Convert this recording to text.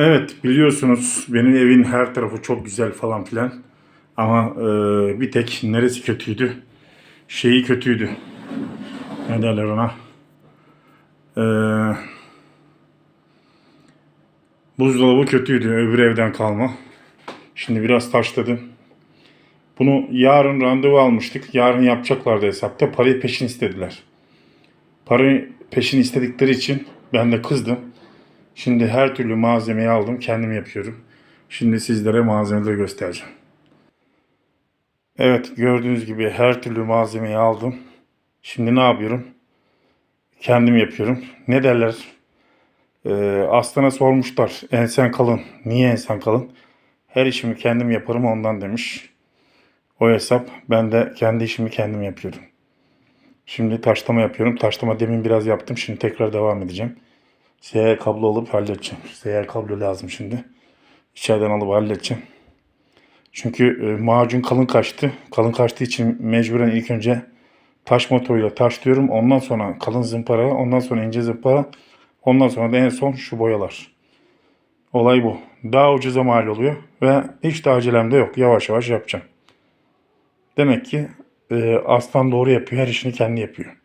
Evet biliyorsunuz benim evin her tarafı çok güzel falan filan. Ama e, bir tek neresi kötüydü? Şeyi kötüydü. Ne derler ona? E, buzdolabı kötüydü öbür evden kalma. Şimdi biraz taşladı. Bunu yarın randevu almıştık. Yarın yapacaklardı hesapta. Parayı peşin istediler. Parayı peşin istedikleri için ben de kızdım. Şimdi her türlü malzemeyi aldım. Kendim yapıyorum. Şimdi sizlere malzemeleri göstereceğim. Evet gördüğünüz gibi her türlü malzemeyi aldım. Şimdi ne yapıyorum? Kendim yapıyorum. Ne derler? Ee, Aslan'a sormuşlar. Ensen kalın. Niye ensen kalın? Her işimi kendim yaparım ondan demiş. O hesap. Ben de kendi işimi kendim yapıyorum. Şimdi taşlama yapıyorum. Taşlama demin biraz yaptım. Şimdi tekrar devam edeceğim. Seyyar kablo alıp halledeceğim. Seyyar kablo lazım şimdi. İçeriden alıp halledeceğim. Çünkü e, macun kalın kaçtı. Kalın kaçtığı için mecburen ilk önce taş motoruyla taşlıyorum. Ondan sonra kalın zımpara, ondan sonra ince zımpara, ondan sonra da en son şu boyalar. Olay bu. Daha ucuza mal oluyor ve hiç de acelem de yok. Yavaş yavaş yapacağım. Demek ki e, aslan doğru yapıyor. Her işini kendi yapıyor.